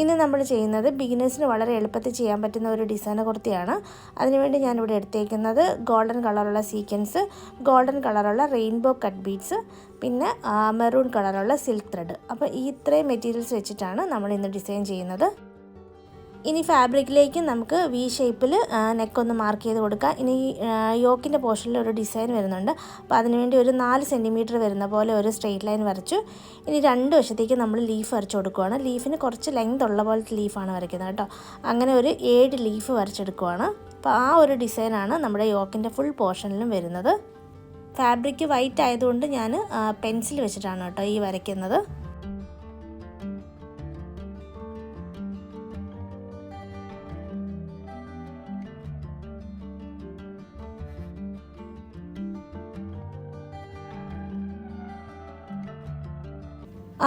ഇന്ന് നമ്മൾ ചെയ്യുന്നത് ബിഗിനേഴ്സിന് വളരെ എളുപ്പത്തിൽ ചെയ്യാൻ പറ്റുന്ന ഒരു ഡിസൈൻ കുർത്തിയാണ്. അതിനുവേണ്ടി ഞാനിവിടെ എടുത്തേക്കുന്നത് ഗോൾഡൻ കളറുള്ള സീക്വൻസ് ഗോൾഡൻ കളറുള്ള റെയിൻബോ കട്ട് ബീഡ്സ് പിന്നെ മെറൂൺ കളറുള്ള സിൽക്ക് ത്രെഡ് അപ്പോൾ ഈ ഇത്രയും മെറ്റീരിയൽസ് വെച്ചിട്ടാണ് നമ്മൾ ഇന്ന് ഡിസൈൻ ചെയ്യുന്നത്. ഇനി ഫാബ്രിക്കിലേക്ക് നമുക്ക് വി ഷേപ്പിൽ നെക്കൊന്ന് മാർക്ക് ചെയ്ത് കൊടുക്കാം. ഇനി യോക്കിന്റെ പോർഷനിൽ ഒരു ഡിസൈൻ വരുന്നുണ്ട്. അപ്പോൾ അതിനുവേണ്ടി ഒരു നാല് സെന്റിമീറ്റർ വരുന്ന പോലെ ഒരു സ്ട്രെയിറ്റ് ലൈൻ വരച്ചു. ഇനി രണ്ട് വശത്തേക്ക് നമ്മൾ ലീഫ് വരച്ചു കൊടുക്കുവാണ്. ലീഫിന് കുറച്ച് ലെങ്ത് ഉള്ള പോലത്തെ ലീഫാണ് വരയ്ക്കുന്നത് കേട്ടോ. അങ്ങനെ ഒരു ഏഴ് ലീഫ് വരച്ചെടുക്കുവാണ്. അപ്പോൾ ആ ഒരു ഡിസൈനാണ് നമ്മുടെ യോക്കിന്റെ ഫുൾ പോർഷനിലും വരുന്നത്. ഫാബ്രിക് വൈറ്റ് ആയതുകൊണ്ട് ഞാൻ പെൻസിൽ വെച്ചിട്ടാണ് കേട്ടോ ഈ വരയ്ക്കുന്നത്.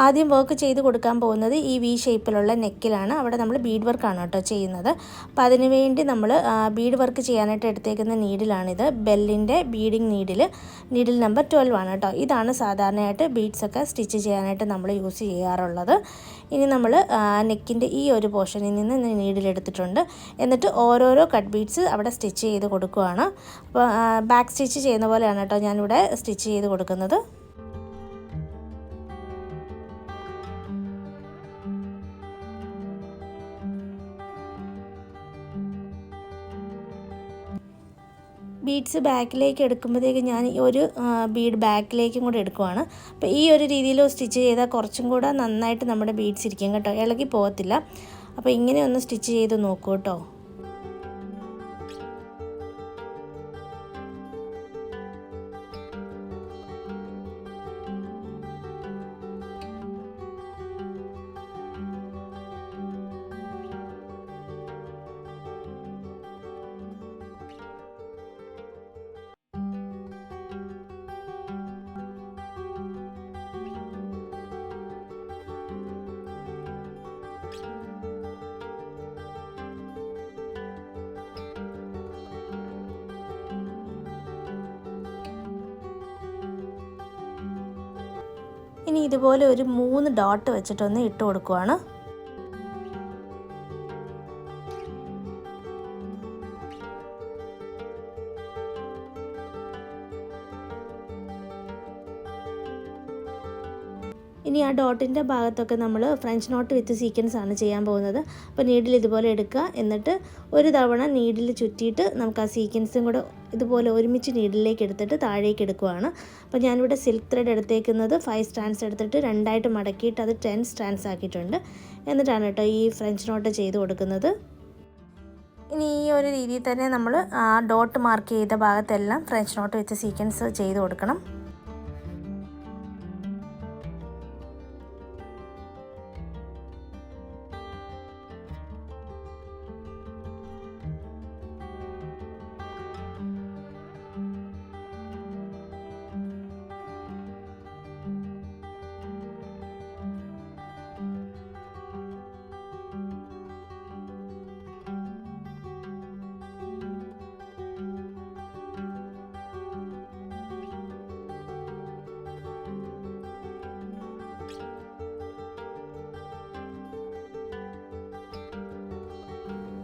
ആദ്യം വർക്ക് ചെയ്ത് കൊടുക്കാൻ പോകുന്നത് ഈ വി ഷേപ്പിലുള്ള നെക്കിലാണ് അവിടെ നമ്മൾ ബീഡ് വർക്കാണ് കേട്ടോ ചെയ്യുന്നത്. അപ്പോൾ അതിന് വേണ്ടി നമ്മൾ ബീഡ് വർക്ക് ചെയ്യാനായിട്ട് എടുത്തേക്കുന്ന നീഡിലാണിത് ബെല്ലിന്റെ beading needle needle number twelve ആണ് കേട്ടോ. ഇതാണ് സാധാരണയായിട്ട് ബീഡ്സൊക്കെ സ്റ്റിച്ച് ചെയ്യാനായിട്ട് നമ്മൾ യൂസ് ചെയ്യാറുള്ളത്. ഇനി നമ്മൾ നെക്കിന്റെ ഈ ഒരു പോർഷനിൽ നിന്ന് നീഡിലെടുത്തിട്ടുണ്ട് എന്നിട്ട് ഓരോരോ കട്ട് ബീഡ്സ് അവിടെ സ്റ്റിച്ച് ചെയ്ത് കൊടുക്കുകയാണ് അപ്പോൾ ബാക്ക് സ്റ്റിച്ച് ചെയ്യുന്ന പോലെയാണ് കേട്ടോ ഞാനിവിടെ സ്റ്റിച്ച് ചെയ്ത് കൊടുക്കുന്നത്. ബീഡ്സ് ബാക്കിലേക്ക് എടുക്കുമ്പോഴത്തേക്ക് ഞാൻ ഒരു ബീഡ് ബാക്കിലേക്കും കൂടെ എടുക്കുവാണ്. അപ്പോൾ ഈ ഒരു രീതിയിൽ സ്റ്റിച്ച് ചെയ്താൽ കുറച്ചും കൂടെ നന്നായിട്ട് നമ്മുടെ ബീഡ്സ് ഇരിക്കും കേട്ടോ. ഇളകി പോകത്തില്ല. അപ്പോൾ ഇങ്ങനെ ഒന്ന് സ്റ്റിച്ച് ചെയ്ത് നോക്കൂ കേട്ടോ. ഇനി ഇതുപോലെ ഒരു മൂന്ന് ഡോട്ട് വെച്ചിട്ടൊന്ന് ഇട്ട് കൊടുക്കുവാണ്. ഇനി ആ ഡോട്ടിന്റെ ഭാഗത്തൊക്കെ നമ്മൾ ഫ്രഞ്ച് നോട്ട് വിത്ത് സീക്വൻസ് ആണ് ചെയ്യാൻ പോകുന്നത്. അപ്പോൾ നീഡിൽ ഇതുപോലെ എടുക്കുക. എന്നിട്ട് ഒരു തവണ നീഡിൽ ചുറ്റിയിട്ട് നമുക്ക് ആ സീക്വൻസും കൂടെ ഇതുപോലെ ഒരുമിച്ച് നീഡിലേക്ക് എടുത്തിട്ട് താഴേക്ക് എടുക്കുവാണ്. അപ്പോൾ ഞാനിവിടെ സിൽക്ക് ത്രെഡ് എടുത്തേക്കുന്നത് ഫൈവ് സ്റ്റാൻഡ്സ് എടുത്തിട്ട് രണ്ടായിട്ട് മടക്കിയിട്ട് അത് ടെൻ സ്റ്റാൻഡ്സ് ആക്കിയിട്ടുണ്ട്. എന്നിട്ടാണ് കേട്ടോ ഈ ഫ്രഞ്ച് നോട്ട് ചെയ്ത് കൊടുക്കുന്നത്. ഇനി ഈ ഒരു രീതിയിൽ തന്നെ നമ്മൾ ആ ഡോട്ട് മാർക്ക് ചെയ്ത ഭാഗത്തെല്ലാം ഫ്രഞ്ച് നോട്ട് വെച്ച് സീക്വൻസ് ചെയ്ത് കൊടുക്കണം.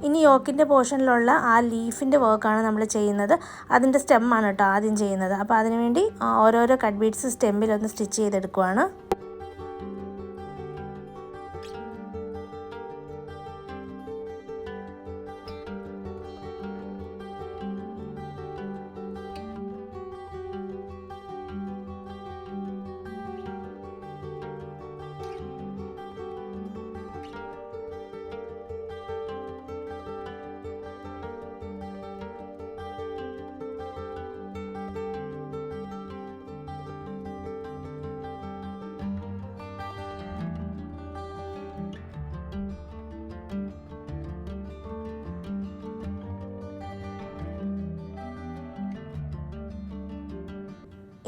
ഇനി യോക്കിന്റെ പോർഷനിലുള്ള ആ ലീഫിന്റെ വർക്കാണ് നമ്മൾ ചെയ്യുന്നത്. അതിന്റെ സ്റ്റെമ്മാണ് കേട്ടോ ആദ്യം ചെയ്യുന്നത്. അപ്പോൾ അതിനുവേണ്ടി ഓരോരോ കട്ട് ബീഡ്സ് സ്റ്റെമ്മിലൊന്ന് സ്റ്റിച്ച് ചെയ്തെടുക്കുവാണ്.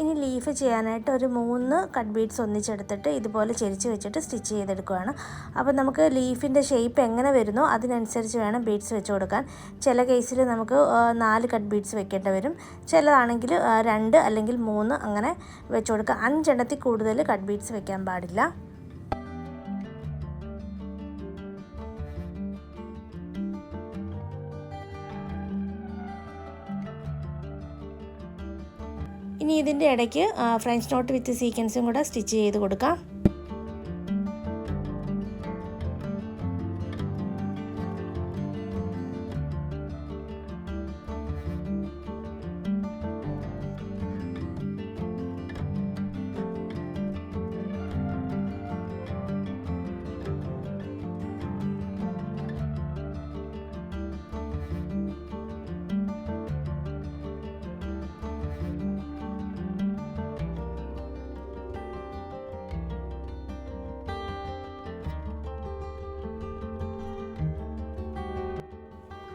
ഇനി ലീഫ് ചെയ്യാനായിട്ട് ഒരു മൂന്ന് കട്ട് ബീഡ്സ് ഒന്നിച്ചെടുത്തിട്ട് ഇതുപോലെ ചെരിച്ച് വെച്ചിട്ട് സ്റ്റിച്ച് ചെയ്തെടുക്കുകയാണ്. അപ്പോൾ നമുക്ക് ലീഫിന്റെ ഷേപ്പ് എങ്ങനെ വരുന്നോ അതിനനുസരിച്ച് വേണം ബീഡ്സ് വെച്ച് കൊടുക്കാൻ. ചില കേസിൽ നമുക്ക് നാല് കട്ട് ബീഡ്സ് വെക്കേണ്ടി വരും. ചിലതാണെങ്കിൽ രണ്ട് അല്ലെങ്കിൽ മൂന്ന് അങ്ങനെ വെച്ച് കൊടുക്കുക. അഞ്ചെണ്ണത്തിൽ കൂടുതൽ കട്ട് ബീഡ്സ് വെക്കാൻ പാടില്ല. ഇനി ഇതിന്റെ ഇടയ്ക്ക് ഫ്രഞ്ച് നോട്ട് വിത്ത് സീക്വൻസും കൂടെ സ്റ്റിച്ച് ചെയ്ത് കൊടുക്കാം.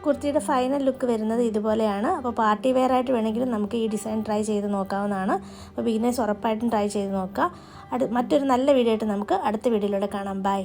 കുർത്തിയുടെ ഫൈനൽ ലുക്ക് വരുന്നത് ഇതുപോലെയാണ്. അപ്പോൾ പാർട്ടി വെയർ ആയിട്ട് വേണമെങ്കിലും നമുക്ക് ഈ ഡിസൈൻ ട്രൈ ചെയ്ത് നോക്കാവുന്നതാണ്. അപ്പോൾ ബിഗിനേഴ്സ് ഉറപ്പായിട്ടും ട്രൈ ചെയ്ത് നോക്കുക. അടു മറ്റൊരു നല്ല വീഡിയോ ആയിട്ട് നമുക്ക് അടുത്ത വീഡിയോയിലൂടെ കാണാം. ബൈ